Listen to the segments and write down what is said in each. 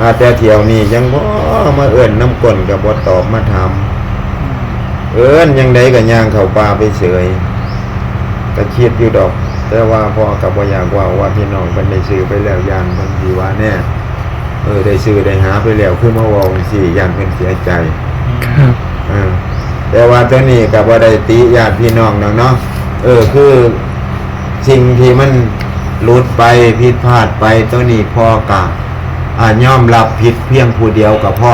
อาแต่เที่ยวนี้ยังบ่มาเอิ้นน้ำก้นก็บ่ตอบมาถามเอิ้นยังไดก็ย่างเข้าป่าไปเฉยก็คิดอยู่ดอก แต่ว่าพ่อก็บ่อยากเว่าว่าพี่น้องเพิ่นได้ซื้อไปแล้วย่านเพิ่นสิว่าแน่เออได้ซื้อได้หาไปแล้วคือมาเว้าจังซี่ย่านเพิ่นเสียใจครับอ่าแต่ว่าตัวนี้กับว่าได้ติญาติพี่น้องน้องเนาะเออคือสิ่งที่มันหลุดไปผิดพลาดไปตัวนี้พ่อกะ อ่ายอมรับผิดเพียงผู้เดียวกับพ่อ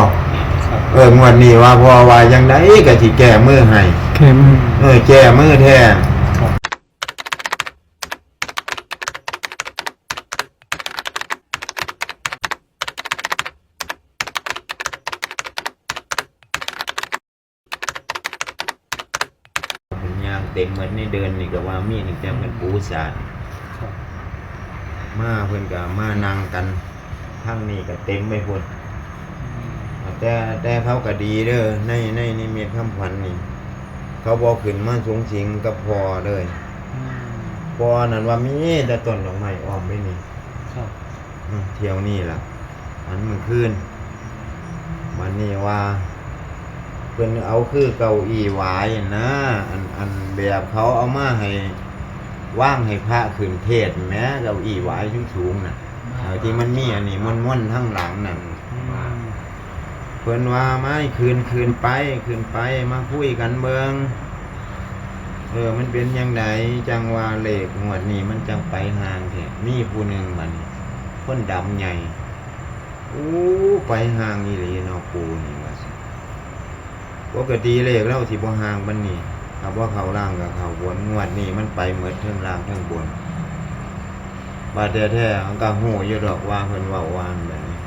ครับเอองวดนี้ว่าพ่อว่ายังไงก็สิแก้มือให้แค่มือเออแก้มือแท้ครับเป็นยางเต็มเหมือนในเดินนี่ก็ว่ามีนี่แต่เป็นปูสาดครับมาเพิ่นก็มานั่งกัน ทั้งนี้ก็เต็มไปหมดแต่แต่เขาก็ดีเด้อในในนิมิตคำขวัญนี่ เขาบอกขึ้นมาสูงสิงกับพอเลยอืมพอนั่นว่ามีแต่ต้นดอกไม้อ้อมไปนี่ครับอืมเที่ยวนี่ล่ะอันมันขึ้นมันนี่ว่าเพิ่นเอาคือเก้าอี้หวายนะอันอันแบบเขาเอามาให้ว่างให้พระขึ้นเทศน์แหม้เก้าอี้หวายสูงๆน่ะเอา ที่มันมีอันนี้ม่วนๆทั้งหลังน่ะอืมเพิ่นว่าไม่คืนคืนไป คืนไปมาคุยกันเบิงเออ มันเป็นยังไงจังว่าเลขงวดนี้มันจังไปห่างแท้มีผู้หนึ่งบัดนี้คนดำใหญ่อู้ไปห่างอีหลีเนาะปูนี่ว่าสิปกติเลขเราสิบ่ห่างบัดนี้ถ้าว่าเขาล่างกับเขาบนงวดนี้มันไปเหมือนเทิงล่างเทิงบน บาดแท้ๆมันก็หูอยู่ดอกว่าเพิ่นเว้าว่าแบบนี้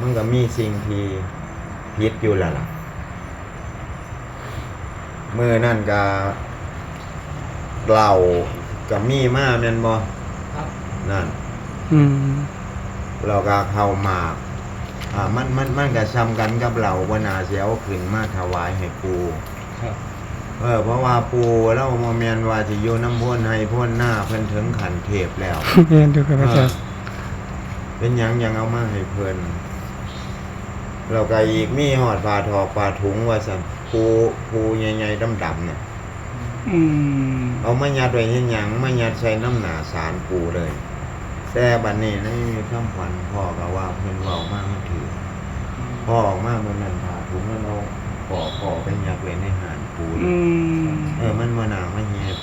มันก็มีสิ่งที่ผิดอยู่แล้วล่ะมือนั่นก็เหล่ากับมีมาแม่นบ่ครับนั่น อืมเราก็เข้าหมากอ่ามันมันมันก็ซ้ำกันกับเหล่าบ่น่าสิเอาขึ้นมาถวายให้ปูครับ เออเพราะว่าปูเราบ่แม่นว่าสิอยู่น้ำพ้นให้พ้นหน้าเพิ่นถึงขันเทพแล้ว เรียนดูกับอาจารย์เป็นหยังยังเอามาให้เพิ่นเราก็อีกมีหอดปลาทอกปลาถุงว่าสั่นปูปูใหญ่ๆดำๆเนี่ยอืมเอามายัดไว้ให้หยังมายัดใส่น้ำหนาสารปูเลย แต่บัดนี้ในี่คำขวัญพ่อก็ว่าเพิ่นเว้ามามันถือพ่อออกมาเมื่อนั้นพาถุงแล้วเอาปอกปอกไปยัดไว้ในหาน ปูเลอืยมเออมันมาหนามาเฮ็ด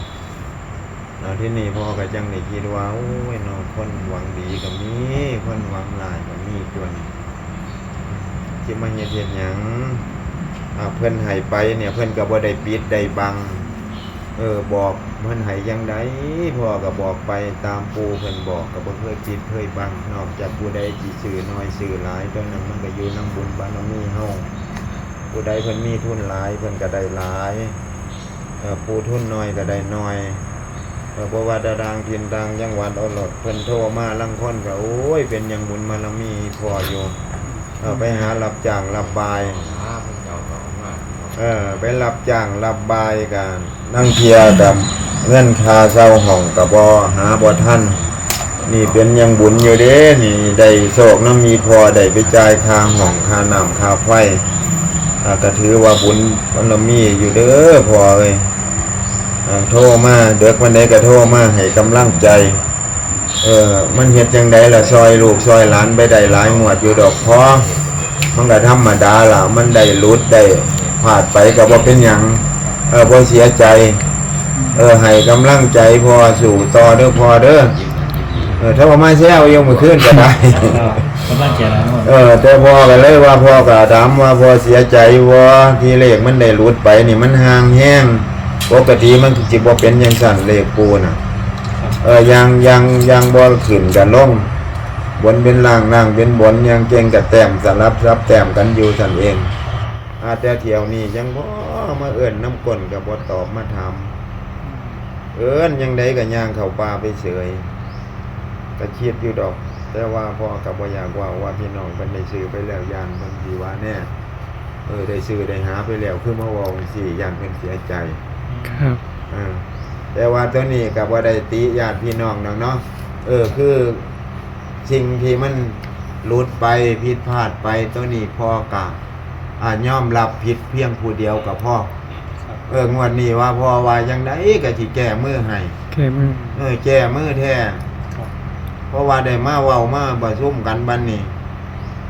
แล้วที่นี่พ่อก็จังได้คิดว่าโอ้ยเน้องคนหวังดีก็มีคนหวังร้ายก็มีตัวนี้สิมาเฮ็ดเฮ็ดหยังอ่าเพิ่นให้ไปเนี่ย เพิ่นก็บ่ได้ปิดได้บัง เออบอกเพิ่นให้ยังไดพ่อก็บอกไปตามปูเพิ่นบอกก็บ่เคยปิดเคยบังนอกจากผู้ใดสิซื้อน้อยซื้อหลายตอนนั้นมันก็อยู่นํบุญบารมีเฮา ผู้ใดเพิ่นมีทุนหลายเพิ่นก็ได้หลายเออผู้ทุนน้อยก็ได้น้อยเออบ่ว่าดาดังทินดังจังหวัดเอาหลดเพิ่นโทรมาลังคนก็โอ้ย เป็นยังบุญบารมีพออยู่เออไปหารับจ้างรับบายเออไปรับจ้างรับบายกันนั่งเทียกับเงื่อนคาเศร้าห้องกับบอหาบ่ท่านนี่เป็นยังบุญอยู่เด้นี่ได้โศกน้ำมีพอได้ไปจ่ายค่าห้องค่าน้ำค่าไฟอ่ ก็ถือว่าบุญมันมีอยู่เด้อพอเลยโทรมาเด็กวันใดก็โทรมาให้กำลังใจ เออ มันเฮ็ดจังไดล่ะซอยลูกซอยหลานไปได้หลายงวดอยู่ดอกพอมันก็ธรรมดาล่ะ มันได้หลุดได้พลาดไปก็บ่เป็นหยังเออบ่เสียใจ เออให้กำลังใจพอสู่ต่อเด้อพอเด้อเออถ้าว่ามาแซวยังมื้อคืนก็ได้ ครับกำลังใจแล้วเออแต่พ่อก็เลยว่าพ่อก็ถามว่าพ่อเสียใจบ่ที่เลขมันได้หลุดไปนี่มันห่างแห้งปกติมันสิบ่เป็นจังซั่นเลขปูน่ะครับเออยังยังยังบอลขึ้นกันลงบนเป็นล่างล่างเป็นบนยังเก่งกับแต้มสลับรับแต้มกันอยู่สันเอง อาแต่เที่ยวนี้ยังบ่มาเอิ้นน้ำก้นกับบ่ตอบมาถามเอิ้นยังไดก็ย่างเข้าป่าไปเฉยก็คิดอยู่ดอก แต่ว่าพ่อกับบ่อยากเว่าว่าพี่น้องเพิ่นได้ซื้อไปแล้วย่านเพิ่นสิว่าแน่เออได้ซื้อได้หาไปแล้วคือมาเว้าจังซี่ย่านเพิ่นเสียใจครับอ่าแต่ว่าตัวนี้กับว่าได้ติญาติพี่น้องน้องเนาะเออคือสิ่งที่มันหลุดไปผิดพลาดไปตัวนี้พ่อกะอ่ายอมรับผิดเพียงผู้เดียวกับพ่อครับเอองวดนี้ว่าพ่อว่ายังไดก็สิแก้มือให้แก่มือเออแก้มือแท้ครับ เพราะว่าได้มาเว้ามาประชุมกันบัดนี้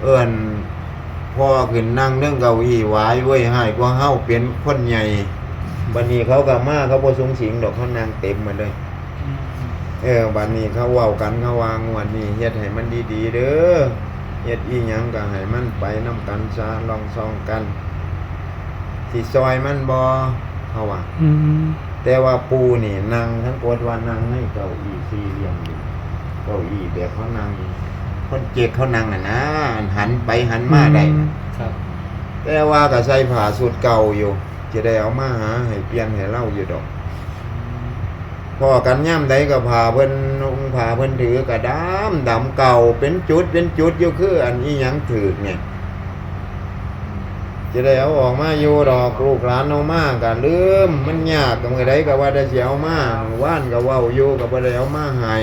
เอิ้นพ่อขึ้นนั่งเรื่องเก้าอี้หวายเว้ยให้กว่าเฮาเป็นคนใหญ่บัดนี้เขาก็มาเขาบ่สูงสิงดอกเขานั่งเต็มมาเลยเออบัดนี้เขาเว้ากันเขาวางวันนี้เฮ็ดให้มันดีๆเด้อเฮ็ดอีหยังก็ให้มันไปนํกันซะลองซองกันสิซอยมันบ่เขาว่าอืมแต่ว่าปูนี่นั่งทั้งกดว่านั่งให้เก้าอี้สี่เหลี่ยมอยู่ เก้าอี้แบบเขานั่งคนเจ็กเขานั่งน่ะนะหันไปหันมาได้น่ะครับ แต่ว่าก็ใส่ผ้าสุดเก่าอยู่ จะได้เอามาหาให้เปลี่ยนให้เล่าอยู่ดอกพอกันย่ำใดก็พาเพิ่นนุ่งพาเพิ่นถือกระดามดำเก่าเป็นจุดเป็นจุดอยู่คือ อันนี้ยังถือกเนี่ยจะได้เอาออกมาอยู่ดอกลูกหลานเอามาก็ลืมมันยากกับมือใดก็ว่าได้สิเอามาว่านก็เว้าอยู่ก็บ่ได้เอามาให้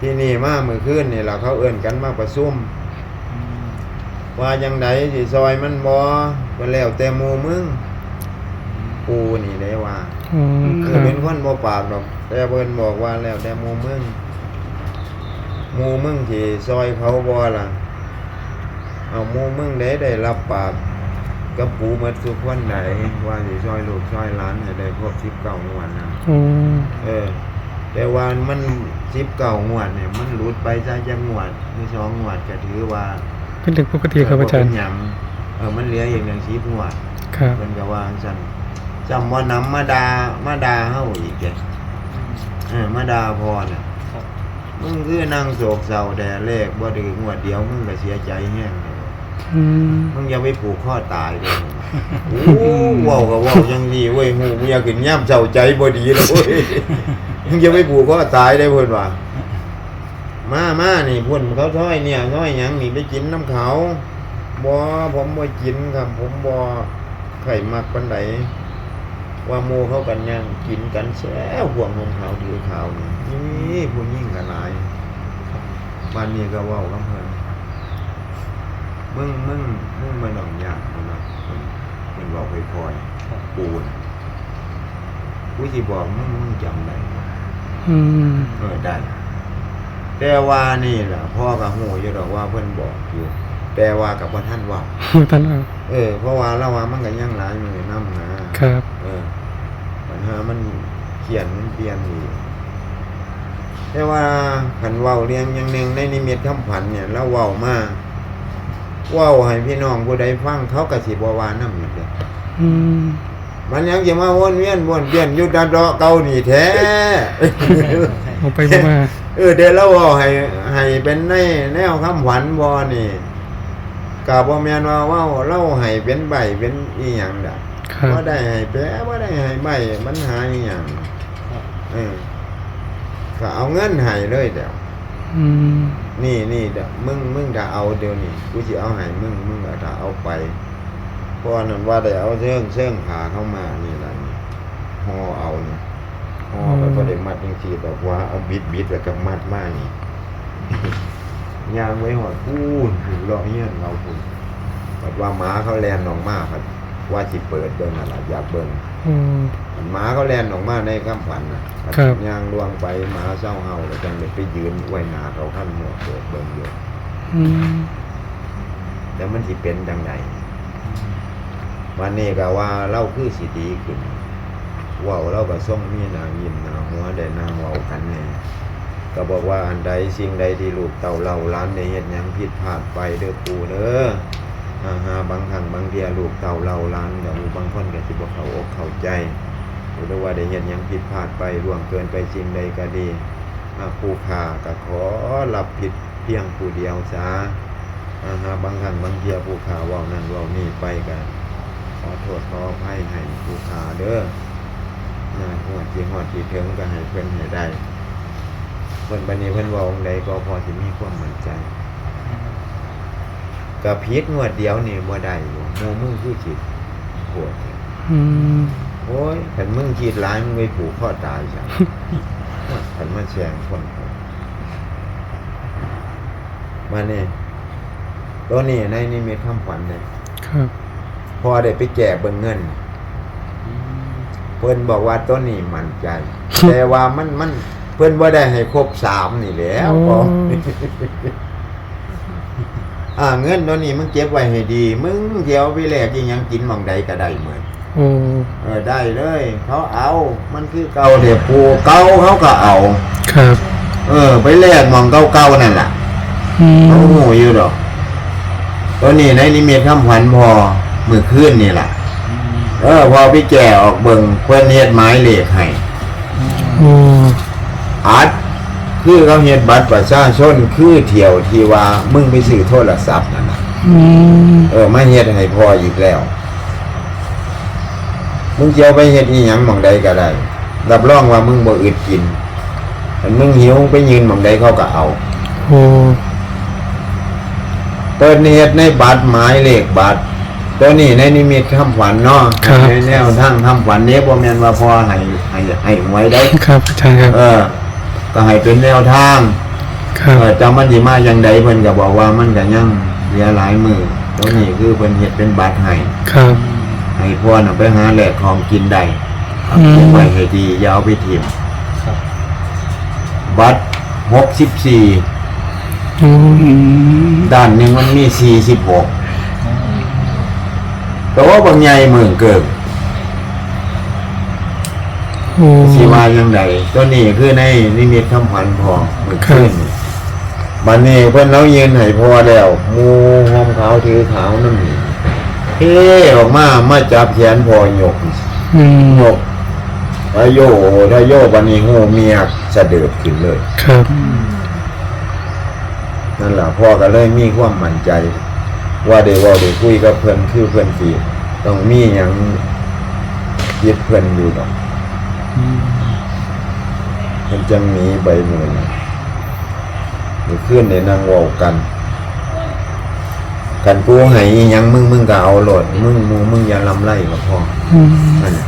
ที่นี่มามื้อคืนนี่ล่ะเขาเอิ้นกันมาประชุมว่าจังไดสิซอยมันบ่ก็แล้วแต่หมู่มึงกูนี่ได้ว่าอ๋อคคือรับเป็นคนบ่ปากดอก แต่เพิ่นบอกว่าแล้วแต่หมู่มึงหมู่มึงสิซอยเขาบ่ล่ะ เอาหมู่มึงได้ได้รับปากกับปูหมดทุกคนใดว่าสิซอยลูกซอยหลานให้ได้ครบ19งวดนะโอ้เออ แต่ว่ามัน 19งวดเนี่ยมันหลุดไปซะจังงวดมีสองงวดก็ถือว่าเป็นเด็กปกติครับอาจารย์เเป็นหยังเออมันเหลืออีกหนึ่งชีพงวดครับเพิ่นก็ว่าจังซั่นจำว่านำมาดามาดาเฮาอีกแกเออมาดาพอน่ะครับมึงคือนั่งโศกเศร้าแด่เลขบ่ถึงงวดเดียวมึงก็เสียใจแฮงเลยอืมมึงอย่าไปผูกข้อตายเด้อ โอ้เว้าก็เว้าจังซี่เว้ยฮู้เมียขึ้นยามเศร้าใจบ่ดีแล้วเว้ยมึงอย่าไปผูกข้อตายได้เพิ่นว่ามามานี่พุ่นเขาถ้อยเนี่ยถ้อยหยังนี่ไปกินน้ำเขาบ่ผมบ่กินครับ ผมบ่ไข่มักปานใดว่าหมู่เขากันยังกินกันแซ่ห่วงของเขาถือขาวนี่นี่ผู้ยิ่งกันหลายบ้านนี้ก็ว้ากับเพิ่นมึงมึงมึงบ่ต้องยากมันนะ เพิ่นเพิ่นบอกค่อยครับๆปูนกูสิบอกมึงมึงจำได้อืมเออได้ แต่ว่านี่ล่ะพ่อกับหูอยู่ดอกว่าเพิ่นบอกอยู่ แต่ว่ากับว่าท่านเว่าท่านเอาเออ เพราะว่าเราว่ามันก็ยังหลายมือน้ำนะครับ เออปัญหามันเขียนมันเปลี่ยนอยู่แต่ว่าขันเว้าเรียงอยังหนึ่งในนิมิตคำผันเนี่ยเราเว้ามาเว้าให้พี่น้องผู้ใดฟังเขาก็สิบ่ว่านํอยู่เด้อืมมันยังจะมาวนเวียนวนเวียนอยู่ดาดอเก่านี่แท้เอาไปมาเออเดี๋ยวเราเอาให้ให้เป็นในแนวคำขวัญบ่นี่กับบ่แม่นว่าเว้าเราให้เป็นใบเป็นอีหยังดอกครับบ่ได้ให้แปะบ่ได้ให้ใบมันหาอีหยังครับเออก็เอาเงินให้เลยเดี๋ยว อืมนี่นี่เดี๋ยวมึงมึงถ้าเอาเดี๋ยวนี้กูสิเอาให้มึงมึงก็ถ้าเอาไปเพราะนั่นว่าได้เอาเชิงเชิงขาเข้ามานี่ล่ะนี่ห่อเอานี่ห่อไปบ่ได้มัดจังซี่ดอกว่าเอาบิดบิดแล้วก็มัดมานี่ยางไว้หอดพูนถึงเลาะเฮียนเราพูนแบบว่าหมาเขาแลนออกมาครับ ว่าสิเปิดเบิ่งอะไรอยากเบิ่งโอ้หมาเขาแลนออกมาในคำฝันนะครับยางลวงไปหมาเศร้าเฮาแล้วจังเลยไปยืนไว้หน้าเขาขั้นหมวกเปิดเบิ่งอยู่อืมแล้วมันสิเป็นจังไดวันนี้ก็ว่าเล่าคือสิดีขึ้นเว้าเราก็ส่งมีหนายิ้มหนาหัวได้นางเว้ากันแน่ก็บอกว่าอันใดสิ่งใดที่ลูกเต่าเล่าล้านในเฮ็ดหยังผิดพลาดไปเด้อปู่เด้อ อาหาบางครั้งบางเทียลูกเต่าเราล้านเดี๋ยวบางคนก็สิบ่เข้าอกเข้าใจหรือว่าได้เห็นยังผิดพลาดไปล่วงเกินไปสิ่งใดก็ดีอาผู้ขาก็ขอรับผิดเพียงผู้เดียวซะอาหาบางครั้งบางเทียผู้ขาว้านั่นว้านี่ไปก็ขอโทษขออภัยให้ผู้ขาเด้อนะหัวที่ฮอดที่ถึงก็ให้เพิ่อนให้ได้เพิ่นบัดนี้เพิ่อนว้าองใดก็พอสิมีความมั่นใจ ก็พิษงวดเดียวนี่บ่ได้บ่หมู่มึงคือจิตปวดอืมโอ้ยคันมึงคิดร้ายมึงไปผูกคอตายซะคันมาแซงคนเขามานี่ตัวนี้ในนิมิตคำขวัญเนี่ยครับพอได้ไปแก่เบิ่งเงินเพิ่นบอกว่าตัวนี้มั่นใจ แต่ว่ามันมันเพิ่นบ่ได้ให้ครบสามนี่แหล้วพอ อ่าเงินตัวนี้มึงเก็บไว้ให้ดี มึงเดี๋ยวไปแลกอีหยังกินหม่องใดก็ได้เหมือนโอ้เออได้เลย เขาเอา มันคือเก่าเดี๋ยวปูเก่าเขาก็เอา ครับ เออ ไปแลกหมองเก่าๆนั่นล่ะอืมเขาหูอยู่ดอกตัวนี้ในนิมิตคำขวัญพอมือขึ้นนี่ล่ะเออพอพี่แก่ออกเบิ่งเพิ่นเฮ็ดไม้เหล็กให้โอ้อัด คือเขาเฮ็ดบัตรประชาชนคือเที่ยวที่ว่ามึงไปซื้อโทรศัพท์นั่นน่ะอืมเออมาเฮ็ดให้พออีกแล้ว มึงจะเอาไปเฮ็ดอีหยังหม่องใดก็ได้รับรองว่ามึงบ่อึดกินถ้ามึงหิวไปยืนหม่องใดเขาก็เอา โอ้เปิดเฮ็ดในบัตรหมายเลขบัตรตัวนี้ในนิมิตคำขวัญเนาะในแนวทางคำขวัญนี้บ่แม่นว่าพอให้ให้ให้หวยได้ ครับอาจารย์ครับ เออ ก็ให้เป็นแนวทางครับเออจำมันสิมาอย่างใดเพิ่นก็บอกว่ามันก็ยังเหลือหลายมือตัวนี้คือเพิ่นเฮ็ดเป็นบัตรให้ครับ ให้พ่อน่ะไปหาแหลกของกินได้เอาอืมเก็บไว้ให้ดีอย่าเอาไปถิ่มครับบัตรหกสิบสี่โอ้ด้านหนึ่งมันมีสี่สิบหกแต่ว่าบางใหญ่เมืองเกิดโอ้ สีว่ายังไงตัวนี้คือในนิมิตคำพันพอเมื่อคืนนี่บันนี้เพื่อนเรายืนให้พอแล้วหมูหอมขาวถือขาวน้ำหนีเฮ้ออกมามาจับแขนพอหยกอืมหยกถ้าโยถ้าโยบันนี้หูเมียสะเดือดขึ้นเลย ครับนั่นแหละพ่อก็เลยมีความมั่นใจ ว่าเดี๋ยวว่าเดี๋ยวคุยกับเพื่อนคือเพื่อนสีต้องมีอย่างยึดเพื่อนอยู่ดอก มันจังหนีใบมือนี่เดี๋ยวขึ้นในนั่งเว้ากัน กันกูให้อิหยังมึงมึงก็เอาโหลด มึงมูมึงอย่าลำไล่กับพ่ออืมนั่นน่ะ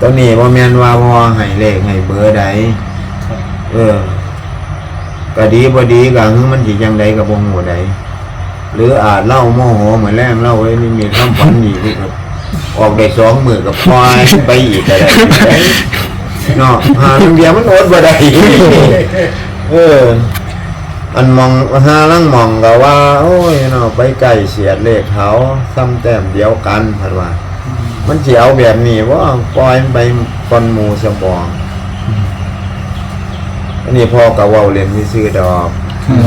ตัวนี้บ่แม่นว่าพ่อให้เลขให้เบอร์ใดครับเออก็ดีบ่ดีก็คือมันสิจังใดก็บ่ฮู้ใดหรืออาจเล่าโมโหเหมือนแรงเล่าไว้นี่มีคำฝันดีที่ครับ ออกได้สองมือกับปล่อยไปอีกก็ได้เนาะหาทางเดียวมันอดบ่ได้เอออันมองหาลังมองก็ว่า โอ้ยเนาะไปไกลเสียดเลขเขาซ้ำแต้มเดียวกันพัดว่า มันสิเอาแบบนี้ว่าปล่อยมันไปก่อนหมู่สมองอันนี้พ่อก็เว้าเล่นซื่อๆดอก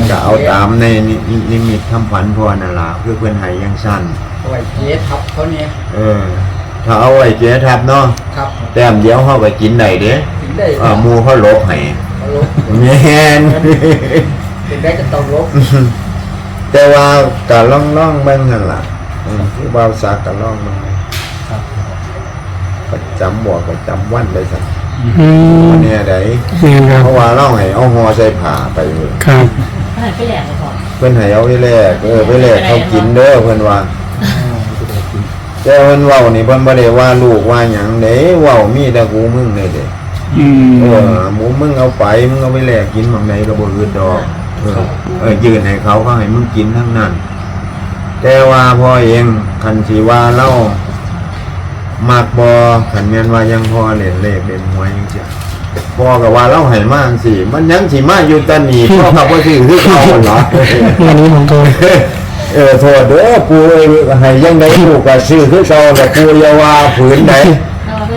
ก็เอาตามในนินิมิตคำฝันพ่อนั่นล่ะคือเพิ่นให้อยังสั้น เอาไว้เจ๊ทับเขาเนี่ยเออ ถ้าเอาไว้เจ๊ทับเนาะครับแต้มเดียวเฮาก็กินได้เด้ถึงได้อ่าหมู่เขาลบให้เขาลบแม่นถึงได้ก็ต้องลบแต่ว่าก็ล่องๆเบิ่งนั่นล่ะอืมคือบ่าวสักก็ล่องเบิ่งครับประจำบ่ประจำวันเลยซั่นอืมอันเนี้ยได้เรียนครับเพราะว่าเราให้เอาห่อใส่ผ้าไปเลยครับถ้าไหนไปแหลกมาก่อนเพิ่นให้เอาไปแลกเออไปแลกเขากินเด้อเพิ่นว่า แต่เพิ่นเว้านี่เพิ่นบ่ได้ว่าลูกว่าหยังเด้เว้ามีแต่กูมึงนี่เด้อืมเออหมูมึงเอาไปมึงเอาไปแลกกินหม่องใดก็บ่อื่นดอกเออเออยืนให้เขาเขาให้มึงกินทั้งนั้น แต่ว่าพ่อเองคันสิว่าเรามักบ่คันแม่นว่ายังพอเล่นเลขเล่นหวยจังซี่พ่อก็ว่าเราให้มาจังซี่มันยังสิมาอยู่แตะนี่พ่อก็บ่ซื้อคือเขาเหรอวันนี้ผมโทร เออโทษเด้อปูเอ้ยให้ยังไงลูกก็ซื้อคือเก่าแต่ปูอย่าว่าฝืนไหน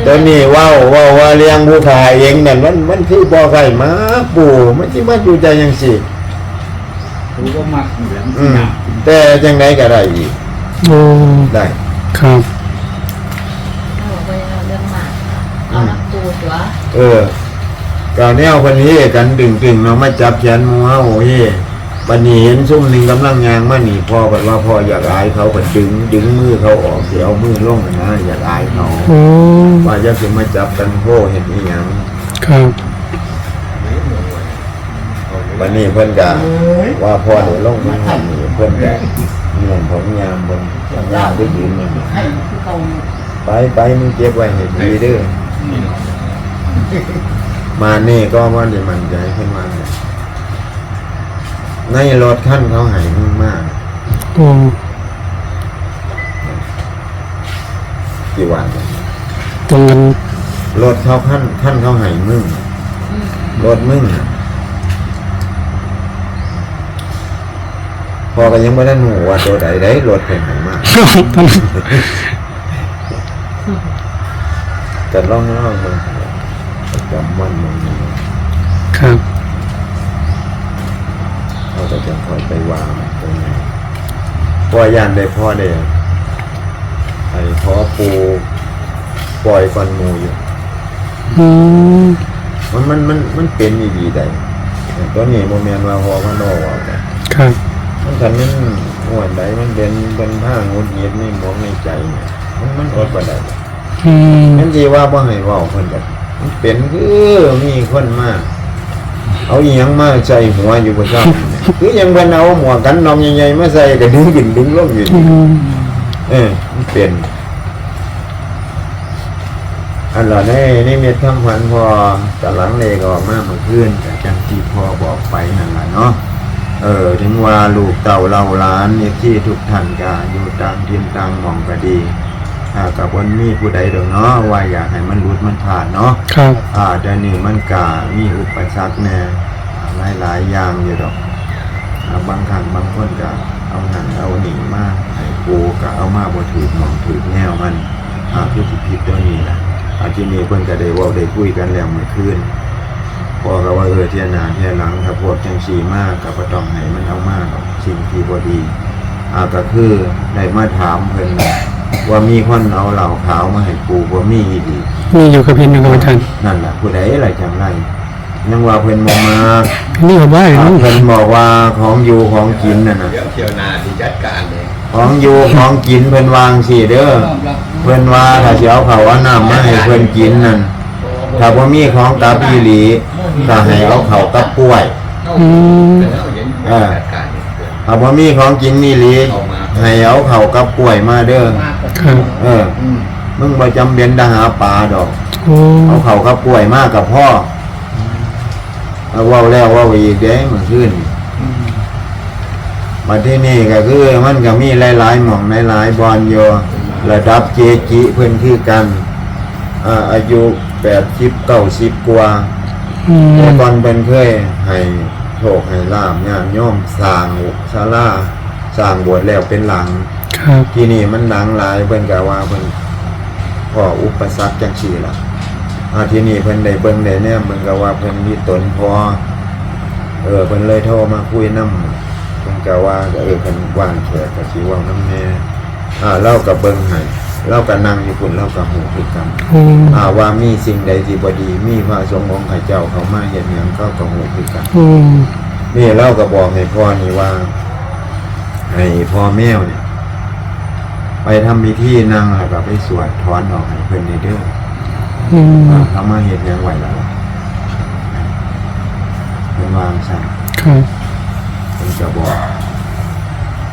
ตอนนี้เว้าเว่าว่าเลี้ยงผู้ขายเองนั่นมันมันคือบ่ไก่มาปูมันสิมาอยู่ใจจังซี่รู้ว่ามักอยู่แล้วอืมแต่จังไดก็ได้อีกโอ้ได้ครับเอาไปเอาเรื่องหมากเอาน้ำปูตัวเออก็แนวคนนี้กันดึงๆเนาะมาจับแขนหมูเฮาโอ้ย บัดนี้เห็นซุ่มหนึงกำลังยางมานี่พ่อบอกว่าพ่ออยากอายเขาก็ดึงดึงมือเขาออกสิเอามือลงนะอยากอายเขาโอ้ว่าจะสิมาจับกันโหเห็นอีหยังครับวันนี้เพิ่นก็ว่าพ่อได้ลงมาทำนี่เพิ่นก็เงียนผมยามเพิ่นยามได้ยืนนี่ให้คือเขาไปไปมึงเก็บไว้ให้ดีเด้อมานี่ก็ว่าได้มั่นใจเพิ่นว่าเนี่ย ในรถขั้นเขาใหายมึงมากโอ้กี่วันเนี่ยตรงกันรถเขาขั้นขั้นเขาใหายมึงอืมรถมึงน่ะพอก็ยังไม่ได้หนูว่าตัวใดได้รถเป็นใหายมากตอนนั้นจะล่องล่องมึงจำวันมึงครับ เขาจะจะคอยไปวางตรงไหนปล่อยยานได้พ่อเด้ไอ้พ่อปูปล่อยฟันหมูอยู่อืมมันมันมันมันเป็นอีดีได้ตัวนี้โมเมนว่าพอมันโนว่าแต่ครับมันคันมันอ้วนใดมันเป็นเป็นผ้างุดหงิดในหมองในใจเนี่ยมันมันอดบ่ได้อืมนั่นสิว่าบ่ให้เว้าเพิ่นก็มันเป็นคือมีคนมาเอาอีหยังมาใส่หัวอยู่บนซ้ำ คือยังเพิ่นเอาหมวกกันน็อกใหญ่ๆมาใส่ก็ดึงขึ้นดึงลงอยู่อืมเออมันเป็นอันเหล่านี้นี่มีทั้งพันพอตะหลังเลก็ออกมาเมื่อคืนแต่จังที่พ่อบอกไปนั่นแหละเนาะเออ ถึงว่าลูกเต่าเราหล้านเนี่ยที่ทุกท่านกาอยู่ต่างทินต่างหมองก็ดีอ่ากับบนมีผู้ใดดอกเนาะว่าอยากให้มันรุดมันผ่านเนาะ ครับ อ่าเดี๋ยวนี้มันกามีอุปสรรคแน่หลายหลายๆอย่างอยู่ดอกอ่า บางครั้งบางคนก็เอาหนังเอาหนีมาให้ปูก็เอามาบ่ถือหมองถือแนวมันอ่าคือสิผิดตัวนี้แหละอาที่นี้เพิ่นก็ได้เว่าได้คุยกันแล้วเมื่อคืนพอก็ว่าเออเที่ยหน้าเที่ยหลังถ้าพวกจังสีมากก็บ่ต้องให้มันเอามากหรอกสิ่งที่บ่ดีอ่าก็คือได้มาถามเพิ่นว่ามีคนเอาเหล่าขาวมาให้ปูบ่มีอีดีนี่อยู่กับเพียนอยู่กับอาจารย์นั่นแหละผู้ใดอะไรจังไร ยังว่าเพิ่นบ่มานี่ผมว่าอยู่อ่านู่นเพิ่นบอกว่าของอยู่ของกินน่ะนะเดี๋ยวเที่ยวนาที่จัดการเลยของอยู่ของกินเพิ่นวางสิเด้อเพิ่นว่าถ้าสิเอาข้าวเอาน้ำมาให้เพิ่นกินนั่นถ้าบ่มีของกับอีหลีก็ให้เอาข้าวกับกล้วยอืมเออถ้าบ่มีของกินนี่หลีให้เอาข้าวกับกล้วยมาเด้อครับเออมึงบ่จำเป็นจะหาปลาดอกโอ้เอาข้าวกับกล้วยมากับพ่อ เอาเว้าแล้วเว้าอีกเด้มื้อคืนมาที่นี่ก็คือมันก็มีหลายๆหม่องหลายๆบอลอยู่ระดับเจจิเพื่อนคือกันอ่าอายุแปดสิบเก้าสิบกว่าอืมแต่ก่อนเป็นเคยให้โชคให้ลาบญาติโยมสร้างศาลาสร้างโบสถ์แล้วเป็นหลังครับที่นี่มันหลังหลายเพิ่นก็ว่าเพิ่นพ่ออุปสรรคจังซี่ล่ะ อ่าที่นี่เพิ่นได้เบิ่งได้แนมเพิ่นก็ว่าเพิ่นมีตนพอเออเพิ่นเลยโทรมาคุยนำเพิ่นก็ว่าเออเพิ่นว่างแขกก็สิเว้านำแน่อ่าเราก็เบิ่งให้เราก็นั่งอยู่พุ่นเราก็ฮู้คือกันโอ้อ่าว่ามีสิ่งใดที่บ่ดีมีพระสงฆ์องค์ข้าเจ้าเขามาเฮ็ดหยังก็ก็ฮู้คือกันโอ้นี่เราก็บอกให้พ่อนี่ว่าให้พ่อแมวเนี่ยไปทำพิธีนั่งแล้วก็ไปสวดถอนออกให้เพิ่นในเด้อ อืมว่าเขามาเฮ็ดหยังไหวแล้วเพิ่นวางสั่นครับเพิ่นจะบอก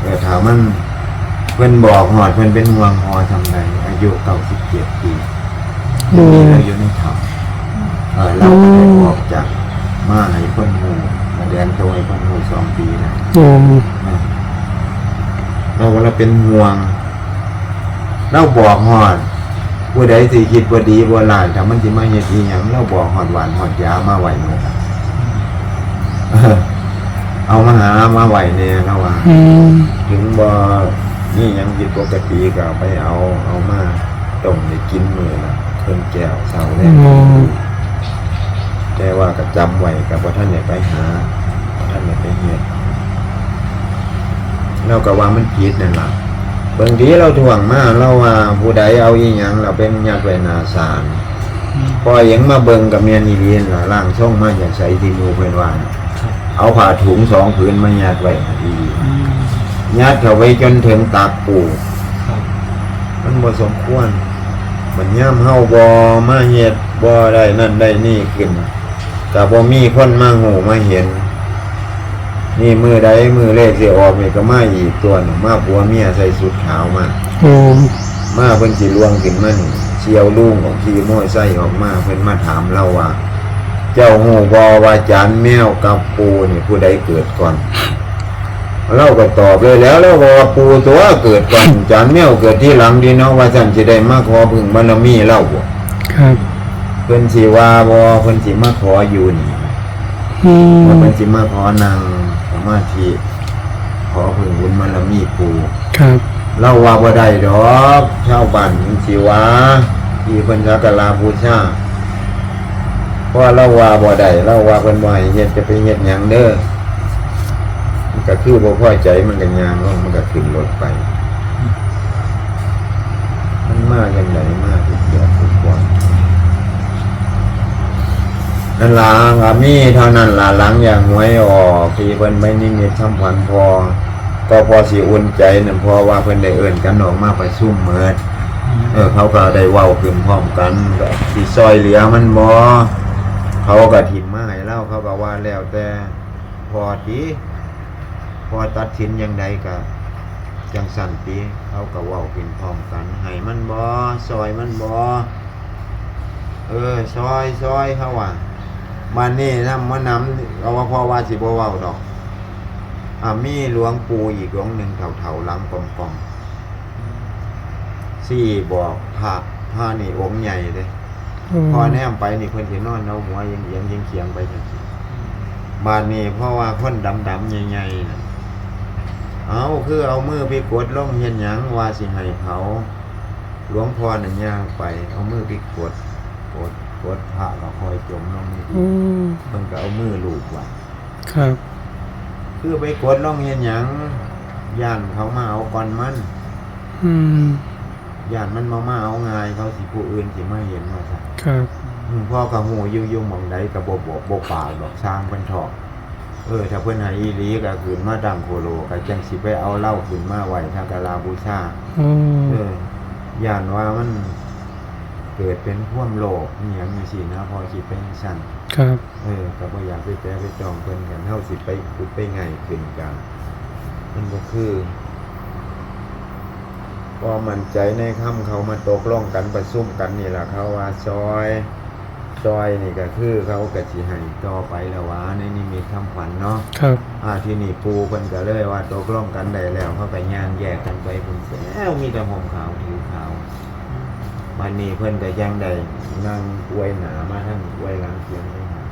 แต่ถามมันเพิ่นบอกหอดเพิ่นเป็นห่วงหอทำไดอายุ97ปีโอ้เราอยู่ในถ้ำเออเราก็ได้ออกจากมาให้เพิ่นหูมาแดนตัวให้เพิ่นหูสองปีแล้วโอ้เราว่าเราเป็นห่วงเราบอกหอด ผู้ใดสิคิดว่าดีบ่ร้ายถ้ามันสิมาเฮ็ดอีหยังเราบอกหอดหวานหอดยามาไว้หมดอะเออเอามาหามาไว้แน่เราว่าอืมถึงบ่นี่ยังผิดปกติก็เอาไปเอาเอามาต้มได้กินมื้อละเครื่องแก้วเช้าแลงแต่ว่าก็จำไว้กับว่าท่านเนี่ยไปหาบ่ท่านเนี่ยไปเฮ็ดเราก็ว่ามันผิดนั่นล่ะ บางทีเราถ่วงมาเราว่าผู้ใดเอาอีหยังเราเป็นยัดไว้หนาศาลพอหยังมาเบิ่งกับเมียนีเรียนล่ะร่างทรงมาจากใส่ที่หมูเพิ่นว่าน่ะเอาผ้าถุงสองผืนมายัดไว้ดีอืมยัดเอาไว้จนถึงตากปูครับมันบ่สมควรมันย่ำเฮาบ่มาเฮ็ดบ่ได้นั่นได้นี่ขึ้นก็บ่มีคนมาหูมาเห็น นี่มือใดมือเลขสิออกนี่ก็มาอีกตัวหนึงมาผัวเมียใส่สุดขาวมาโอ้มาเพิ่นสิลวงขึ้นมานี่เชียวลุงของขี่ม้อยไส้ออกมาเพิ่นมาถามเราว่า เจ้าฮู้บ่ว่าจานแมวกับปูนี่ผู้ใดเกิดก่อนเราก็ตอบเลยแล้วแล้วว่าปูตัวเกิดก่อนจานแมวเกิดที่หลังดีเนาะว่าฉันสิได้มาขอพึ่งบารมีเล่าบ่ครับเพิ่นสิว่าบ่เพิ่นสิมาขออยู่นี่อืมว่าเพิ่นสิมาขอนั่งส มาธิขอพึ่งบุญบารมีปูครับเล่าว่าบ่ได้ดอกชาวบ้านเพิ่นสิว่าที่เพิ่นสักการะบูชาเพราะว่าเล่าว่าบ่ได้เล่าว่าเพิ่นบ่ให้เฮ็ดจะไปเฮ็ดหยังเด้อมันก็คือบ่พอใจมันก็ย่างลงมันก็ขึ้นรถไป มันมาอย่างไรมาทุกอย่างทุกวัน นั่นล่ะก็มีเท่านั้นละหลังอย่างหวยออกที่เพิ่นไม่นิมิตทำขวัญพอ ก็พอสิอุ่นใจนั่นพราะว่าเพิ่นได้เอิ้นกันออกมาประชุมเมิดเออเขาก็ได้เว้าขึ้นพร้อมกันก็สิซอยเหลือมันบ่เขาก็ถิ่มมาให้เล่าเขาก็ว่าแล้วแต่พอดีพอตัดสินอย่างใดก็จังสั่นติเขาก็เว้าเป็นพร้อมกันให้มันบ่ซอยมันบ่เออซอยซอยเขาว่า มานี่นำมานำเอาว่าพ่อว่าสิบ่เว้าดอกอ่ามีหลวงปู่อีกหลวงหนึ่งเฒ่าๆหลังปอมๆสี่บอกพระพระนี่องค์ใหญ่เลยโอ้พอแนมไปนี่เพิ่นสินอนเอาหัวเอียงๆเคียงๆไปจังซี่บ้านนี้เพราะว่าคนดำๆใหญ่ๆน่ะเอาคือเอามือไปกดลงเห็นหยังว่าสิให้เผาหลวงพ่อนั่นย่างไป เอามือไปกด กดกดพระก็คอยจมลงนี่โอ้มันก็เอามือลูบไว้ครับ คือไปกดลงเห็นหยังย่านเขามาเอาก่อนมันอืมย่านมันมามาเอาง่ายเขาสิผู้อื่นสิมาเห็นว่าซะครับ อืมพ่อกับหูอยู่อยู่หมองใดกับบ่บ่บ่ปากดอกช้างเพิ่นทอกเออ ถ้าเพิ่นให้อีหลีก็คืนมาดังโคโลก็จังสิไปเอาเหล้าขึ้นมาไว้ทางกลาบูชา โอ้ เออย่านว่ามัน เกิดเป็นพ่วมโลกนี่ยังมีสินะพอสิเป็นสั่นครับ เออก็บ่อยากไปแปรไปจองเพิ่นกันเฮาสิไปขุดไปไงขึ้นกันมันบ่คือพอมั่นใจในคำเขามาตกลงกันประชุมกันนี่ล่ะเขาว่าซอยซอยนี่ก็คือเขาก็สิให้ต่อไปแล้วว่าในนิมิตคำขวัญเนาะครับ อ่าที่นี่ปูเพิ่นก็เลยว่าตกลงกันได้แล้วเขาก็ย่างแยกกันไปเพิ่นแล้วมีแต่ห่มขาวผิวขาว วันนี้เพิ่นก็ยังได้นั่งอวยหนามาทั้งอวยหลังเสียงเลยครับ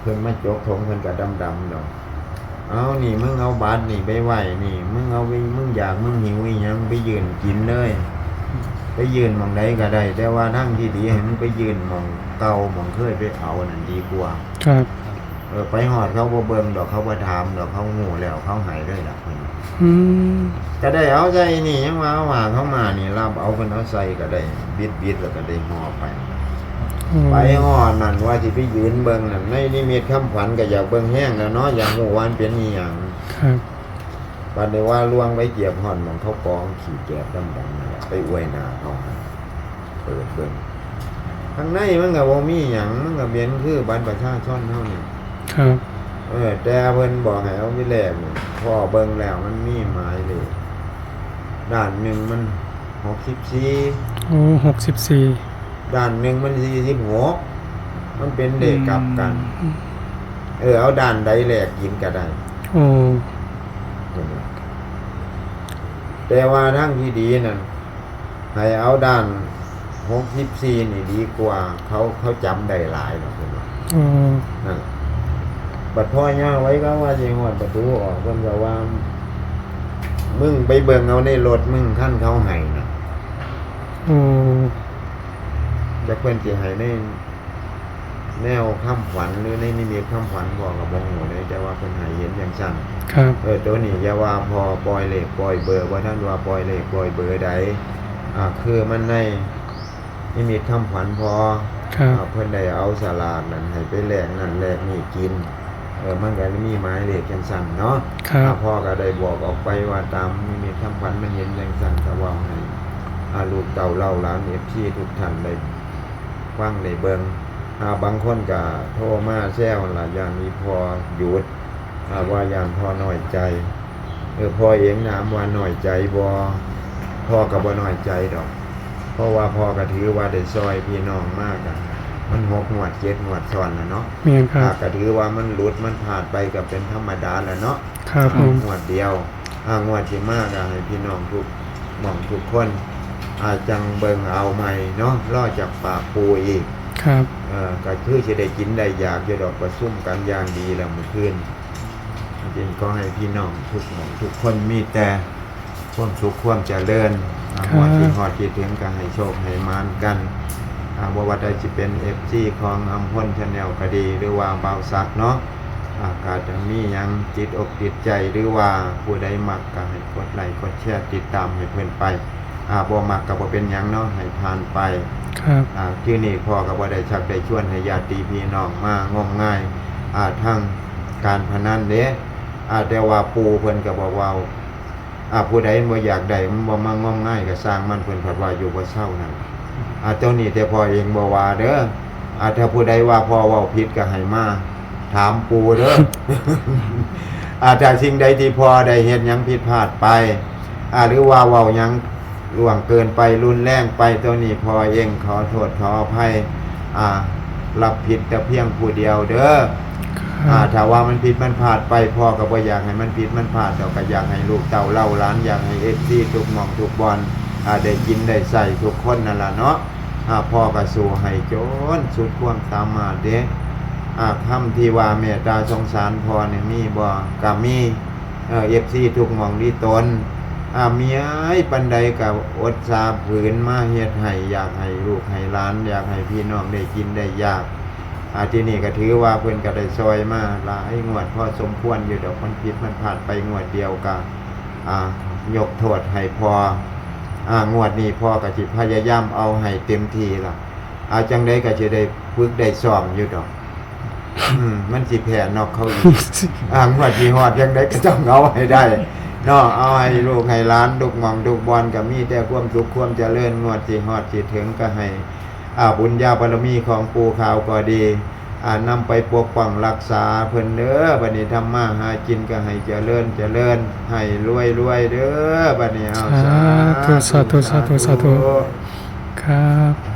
เพิ่นมาจกถงเพิ่นก็ดำๆดอกเอานี่มึงเอาบาตรนี่ไปไหวนี่ มึงเอาไปมึงอยากมึงหิวอีหยังไปยืนกินเลยไปยืนหมองใดก็ได้ แต่ว่าทั้งที่ดีให้มึงไปยืนหมองเก่าหมองเคยไปเอานั่นดีกว่า ครับ เออไปหอดเขาบ่เบิ่งดอกเขาบ่ถามดอกเขาหูแล้วเขาหายเลยดอกเพิ่น อืมก็ได้เอาใส่นี่ยังว่าเอาหาเขามานี่รับเอาเพิ่นเอาใส่ก็ได้บิดบิดแล้วก็ได้ห่อไปโอ้ไปห่อนั่นว่าสิไปยืนเบิ่งนั่นในนิมิตคำขวัญก็อยากเบิ่งแห้งแล้วเนาะอยากฮู้ว่ามันเป็นอีหยังครับบัดนี้ว่าล่วงไปเหยียบห่อนหมองเขากองขี้แกบดำๆนั่นแหละไปอวยหน้าเขาให้เปิดเบิ่งข้างในมันก็บ่มีหยังมันก็เป็นคือบัตรประชาชนเฮานี่ครับ เออแต่เพิ่นบอกให้เอาวิแลกนี่พ่อเบิ่งแล้วมันมีหมายเลยด้านหนึ่งมันหกสิบสี่โอ้หกสิบสี่ด้านหนึ่งมันสี่สิบหกมันเป็นเด็กกลับกัน เออเอาด้านใดแลกกินก็ได้โอ้แต่ว่าทั้งที่ดีนั่นให้เอาด้านหกสิบสี่นี่ดีกว่า เขาเขาจำได้หลายหรอกเพิ่นว่าโอ้นั่น บัดพ่อย่าไว้ก็ว่าสิฮอดประตูออกเพิ่นก็ว่า มึงไปเบิ่งเอาในรถมึงขั้นเขาให้นะโอ้จะเพิ่นสิให้ในแนวคำขวัญหรือในนิมิตคำขวัญบอกกับบ่ฮู้เลยแต่ว่าเพิ่นให้เห็นอย่างซั่นครับ เออตัวนี้อย่าว่าพอปล่อยเลขปล่อยเบอร์ว่าท่านว่าปล่อยเลขปล่อยเบอร์ใดอ่าคือมันในนิมิตคำขวัญพอครับ อ่าเพิ่นได้เอาสลากนั่นให้ไปแลกนั่นแลกนี่กิน เออมันก็มีหมายเลขจังซั่นเนาะครับอ่าพ่อก็ได้บอกออกไปว่าตามนิมิตคำขวัญมันเห็นจังซั่นก็เว่าให้อาลูกเต่าเล่าหลาน FC ทุกท่านได้ฟังได้เบิ่งอ่าบางคนก็โทรมาแซวล่ะอย่างมีพอหยุดอ่าว่าอย่างพอน้อยใจเออพ่อเองถามว่าน้อยใจบ่พ่อก็บ่น้อยใจดอก เพราะว่าพ่อก็ถือว่าได้ซอยพี่น้องมากอะ มันหกงวดเจ็ดงวดซ้อนแล้วเนาะเมียนครัอ่าบ ก็ถือว่ามันหลุดมันผ่านไปก็เป็นธรรมดาแล้วเนาะครับผมงวดเดียวอ่างวดที่มากให้พี่น้องทุกหม่องทุกคน อาจังเบิงเอาใหม่เนาะรอจากปากปูอีก ครับ เออก็คือจะได้กินได้อยากจะดอกประซุ่มกันอย่างดีแล้วเมื่อคืนจริงก็ให้พี่น้องทุกหม่องทุกคนมีแต่ความสุขความเจริญอ่าครับหอดที่หอดที่ถึงก็ให้โชคให้มานกันอ่า บ่ว่าใดจะเป็นเอฟซีของอัมพลชาแนลก็ดีหรือว่าเบาซักเนาะอากาศจะมีหยังจิตอกจิตใจหรือว่าผู้ใดมักก็ให้กดไลค์กดแชร์ติดตามให้เพื่อนไปอ่าบ่มักก็บ่เป็นหยังเนาะให้ผ่านไปครับอ่าที่นี่พ่อก็บ่ได้ชักได้ชวนให้ญาติพี่น้องมางมง่ายอ่าทั้งการพนันเด้อ่าแต่ว่าปู่เพิ่นก็บอกว่าอ่าผู้ใดบ่อยากได้มันบ่มางมง่ายก็สร้างมันเพิ่นผัดว่าอยู่บ่เศร้านั่น อ่าเจ้านี่แต่พ่อเองบ่ว่าเด้ออ่าถ้าผู้ใดว่าพ่อเว้าผิดก็ให้มาถามปู่เด้อ อาถ้าสิ่งใดที่พอได้เห็นหยังผิดพลาดไปอ่าหรือว่าเว้าหยังล่วงเกินไปรุนแรงไปตัวนี้พอเองขอโทษขออภัยอ่ารับผิดแต่เพียงผู้เดียวเด้อคอ่ารับถ้าว่ามันผิดมันพลาดไปพ่อก็บ่อยากให้มันผิดมันพลาดแต่ก็อยากให้ลูกเต่าเล่าหล้านอยากให้เอฟซีทุกหมองทุกบอลอ่า ได้กินได้ใส่ทุกคนนั่นล่ะเนาะอ่าพ่อก็สู้ให้จนสุดความสามารถเด้อาคำที่ว่าเมตตาสงสารพอเนี่ยมีบ่กามีเอฟซีทุกมองที่ตนอาเมียปันใดกับอดสาผืนมาเฮ็ดให้อยากให้ลูกให้หลาน อยากให้พี่น้องได้กินได้อยากอาที่นี่ก็ถือว่าเพิ่อนก็ได้ซอยมาหลายงวดพอสมควรอยู่เดอกมันผิดมันพลาดไปงวดเดียวก็อ่ายกโทษให้พออ่า งวดนี้พ่อก็สิพยายามเอาให้เต็มทีละอาจังไดก็สิได้ฝึกได้ซ้อมอยู่ดอกมันสิแผ่นอกเขาอีกอ่างวดที่ฮอดยังได้ก็ต้องเอาให้ได้นาะเอาให้ลูกให้ล้านลูกมองลูกบอลก็มีแต่ความสุขความเจริญงวดที่ฮอดที่ถึงก็ให้อาบุญญาบารมีของปู่ขาวก็ดี นำไปปกป้องรักษาเพิ่นเด้อบัดนี้ทำมาหากินก็ให้เจริญเจริญให้รวยรวยเด้อบัดนี้เอาสาธุสาธุสาธุสาธุครับ